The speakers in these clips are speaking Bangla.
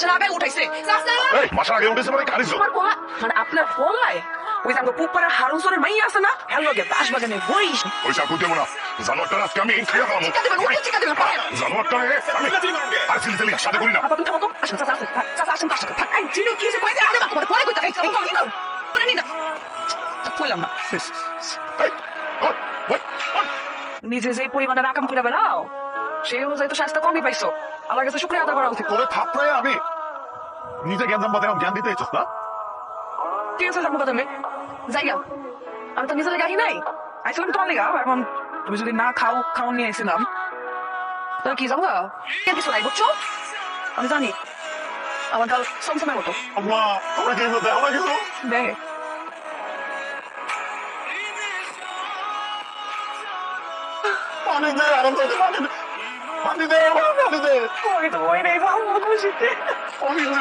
সে আগে উঠাইছে মাসের আগে উঠেছে মানে কারিস মানে আপনার পোলায় ওই যে আমার পুপারা হারুসরের মাই আছে না হ্যালো গে দাস বাগানে বই পয়সা কই দেবো না জানোয়ারটা আজকে আমি খাইয়া খাওয়াবো চিকা দেবেন ওকে চিকা দেবেন পারেন জানোয়ারটা রে আমি আর সিলি সিলি সাথে করি না আপা তুমি থামো তো চাচা আসেন চাচা আসেন তার থাক এই জিনু কি হয়েছে কইতে আগে বাবা পরে কইতে এই এই এই পরে নি না কইলাম না এই ওই ওই ওই নিজে যে পরিমাণে রাকাম করে বেড়াও সেই অনুযায়ী তো স্বাস্থ্য কমই পাইছো। আমার কাছে শুক্রিয়া আদা করা উচিত। তোরে থাপড়ায় আমি। নিজে জ্ঞান সম্পাদে জ্ঞান দিতে চাস না? ঠিক আছে সামনে কথা মেয়ে যাই গা। আমি তো নিজের গাড়ি নাই। আইছিলাম তোমার লেগা এখন তুমি যদি না খাও খাও নিয়ে এসেছিলাম তাহলে কি? কে কিছু নাই বুঝছ? আমি জানি। আমার কাল সমসময় মতো। আম্মা তোমরা কি বলতে? আমরা কিছু দেখ আনন্দ দে পানি দে পানি দে আমার পানি দে আমি তো বই নেই ভালো খুশিতে পানি দে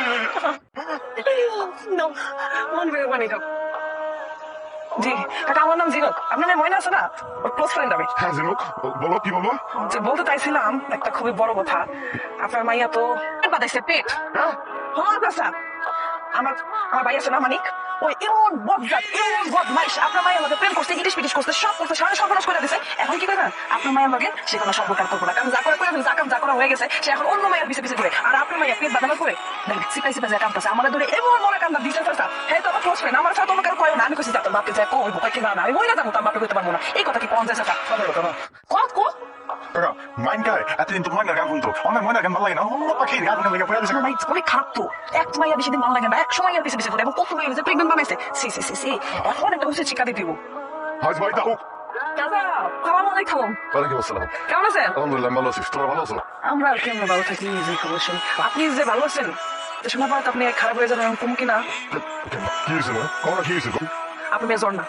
No, মন বের বানি খাও। জি কাকা আমার নাম জিরক আপনার মেয়ে ময়না আছে না? ওর ক্লোজ ফ্রেন্ড আমি। হ্যাঁ জিনুক। বলো কি বলব যে বলতে চাইছিলাম একটা খুবই বড় কথা। আপনার মাইয়া তো বাদাইছে পেট। হ্যাঁ? হ্যাঁ আমার আমার ভাই আছে না মানিক? ওই এমন বদজাত এমন বদমাইশ। আপনার মায়ের লগে প্রেম করতে ইটিস পিটিস করতে সব করতে সারা সর্বনাশ করে দিছে। এখন কি করবেন আপনার মায়ের লগে সে কোনো সম্পর্ক আর করব না। কারণ যা করে করে যা কাম যা করা হয়ে গেছে সে এখন অন্য মায়ের পিছে পিছে করে আর আপনার মায়ের পেট বাদানোর করে দেখেন সিপাই সিপাই যা কামতাছে আমার ধরে এমন মনে কান্দা দিছে চাচা হ্যাঁ তো আমার ক্লোজ ফ্রেন্ড আমার সাথে তোমাকে কয় না। আমি কইছি যাতে বাপকে যায় কই কই কি না আমি মহিলা যাব তার বাপকে কইতে পারব না। এই কথা কি পঞ্চাশ চাচা কত কো কাকা মাইন গায় এতদিন তো ময়নার গান শুনতো। অনেক ময়নার গান ভালো লাগে না। অন্য পাখির গান লেগে পড়ে আমার ভাই অনেক খারাপ তো। এক মাইয়া বেশি দিন ভালো লাগে না। এক সময় বেশি বেশি করে এবং কত গেছে প্রেগনেন্ট বানাইছে। সি সি সি সি। এখন একটা হচ্ছে চিকা দিয়ে দিব হাজ ভাই দাও চাচা খাওয়া ওয়ালাইকুম আসসালাম। কেমন আছেন? আলহামদুলিল্লাহ ভালো আছিস তোরা ভালো আছো? আমরা আর কেমন ভালো থাকি যে খবর শুনি আপনি যে ভালো আছেন শোনা পর আপনি খারাপ হয়ে যাবেন এরকম কিনা? কি হয়েছে না কমরা কি হয়েছে আপনি মেয়ে জ্বর না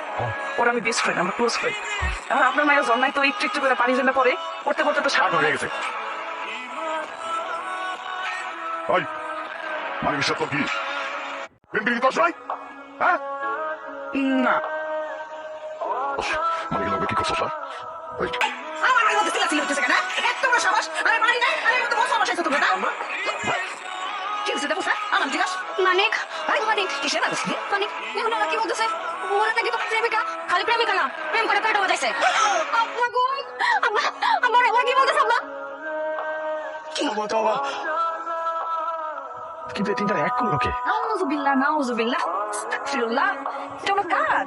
আমি বেস্ট ফ্রেন্ড আমরা ক্লোজ ফ্রেন্ড এখন আপনার মায়ের জ্বর তো একটু একটু করে পানি জেনে পরে পড়তে পড়তে তো সারা হয়ে গেছে। ওই মানে বিশ্বাস তো কি হ্যাঁ? না। মানে কি লাগবে কি করছ স্যার ওই আমার বাড়ির মধ্যে চিল্লাচিল্লি হচ্ছে কেন এত বড় সাহস। নাই। বসে না কি হচ্ছে দেখো স্যার আমার জিজ্ঞাস। মানিক ভাই মানিক কিসের না বুঝলি মানিক এখন ওরা কি বলতেছে? ওরা নাকি তো প্রেমিকা খালি প্রেমিকা না প্রেম করে বাজাইছে আব্বা গো! আব্বা আব্বা ওরা কি বলতেছে আব্বা? কিন্তু এই তিনটা এক করল কে নাউজুবিল্লাহ নাউজুবিল্লাহ আস্তাগফিরুল্লাহ। এটা আমার কাজ।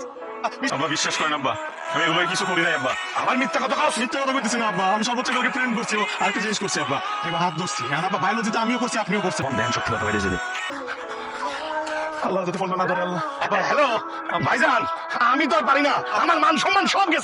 আব্বা বিশ্বাস করেন আব্বা আমি এগুলো কিছু করি নাই আব্বা। আমার মিথ্যা কথা কাজ মিথ্যা কথা বলতেছি না আব্বা। আমি সর্বোচ্চ কাউকে প্রেম করছি আর আরেকটা জিনিস করছি আব্বা। এবার হাত ধরছি। আর আব্বা বায়োলজিতে আমিও করছি আপনিও করছেন। ধ্যান শক্তি কথা বাইরে যদি আল্লাহ যদি ফোনটা না ধরে আল্লাহ। হ্যালো ভাইজান আমি তো আর পারি না। আমার মান সম্মান সব গেছে।